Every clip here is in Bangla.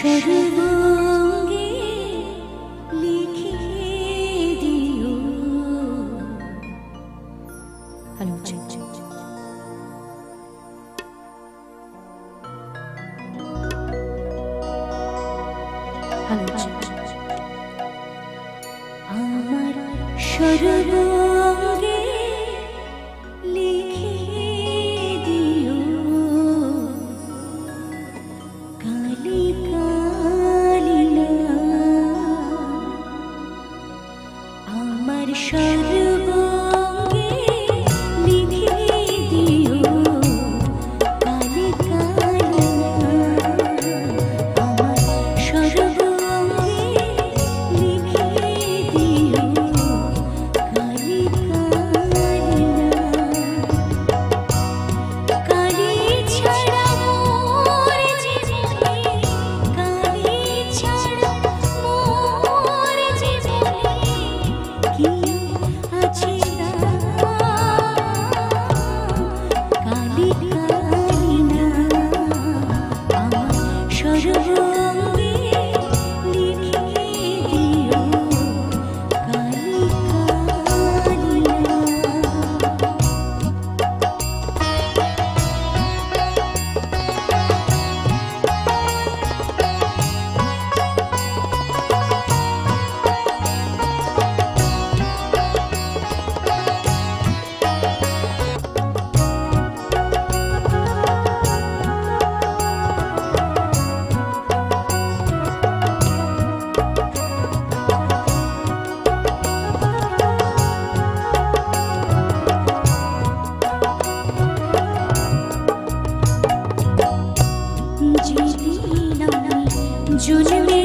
সর্বঙ্গে লিখে দিও। হ্যালো হ্যালো আমার সর্বঙ্গে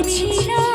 你的